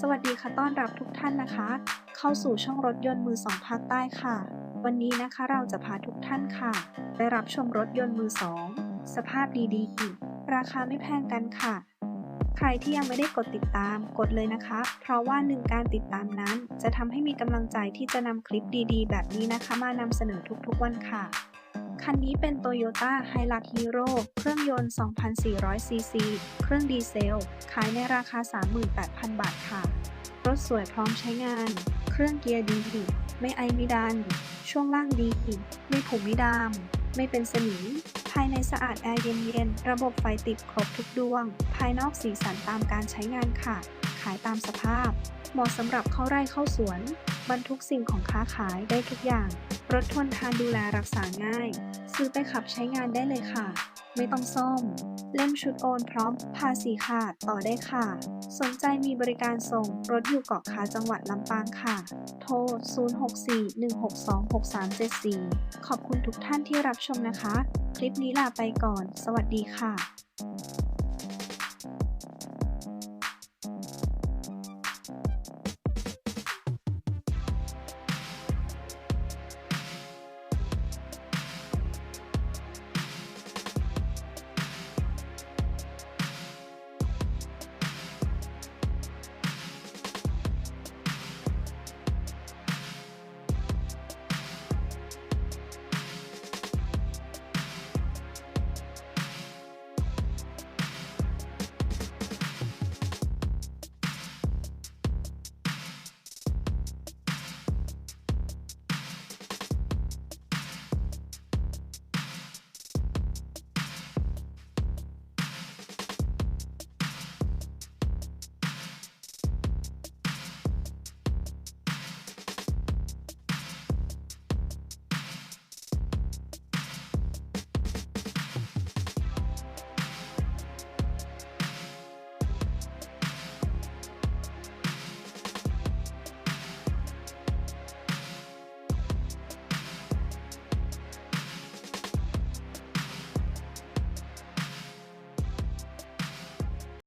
สวัสดีค่ะต้อนรับทุกท่านนะคะ เข้าสู่ช่องรถยนต์มือสองภาคใต้ค่ะ วันนี้นะคะเราจะพาทุกท่านค่ะ ไปรับชมรถยนต์มือสองสภาพดีๆ ราคาไม่แพงกันค่ะ ใครที่ยังไม่ได้กดติดตามกดเลยนะคะ เพราะว่าหนึ่งการติดตามนั้น จะทำให้มีกำลังใจที่จะนำคลิปดีๆ แบบนี้นะคะ มานำเสนอทุกๆวันค่ะ คันนี้เป็น Toyota Hilux Hero เครื่องยนต์ 2,400 ซีซี เครื่องดีเซล ขายในราคา 38,000 บาทค่ะ รถสวยพร้อมใช้งาน เครื่องเกียร์ดี ไม่ไอไม่ดัน ช่วงล่างดี ไม่ผุไม่ดามไม่เป็นสนิม ภายในสะอาดแอร์เย็นๆ ระบบไฟติดครบทุกดวง ภายนอกสีสันตามการใช้งานค่ะ ขายตามสภาพ เหมาะสำหรับเข้าไร่เข้าสวน บรรทุกสิ่งของค้าขายได้ทุกอย่าง รถทนทานดูแลรักษาง่าย ซื้อไปขับใช้งานได้เลยค่ะ ไม่ต้องซ่อม เล่มชุดโอนพร้อมภาษีค่ะ ต่อได้ค่ะ สนใจมีบริการส่งรถอยู่เกาะคาจังหวัดลำปางค่ะ โทร 0641626374 ขอบคุณทุกท่านที่รับชมนะคะ คลิปนี้ลาไปก่อน สวัสดีค่ะ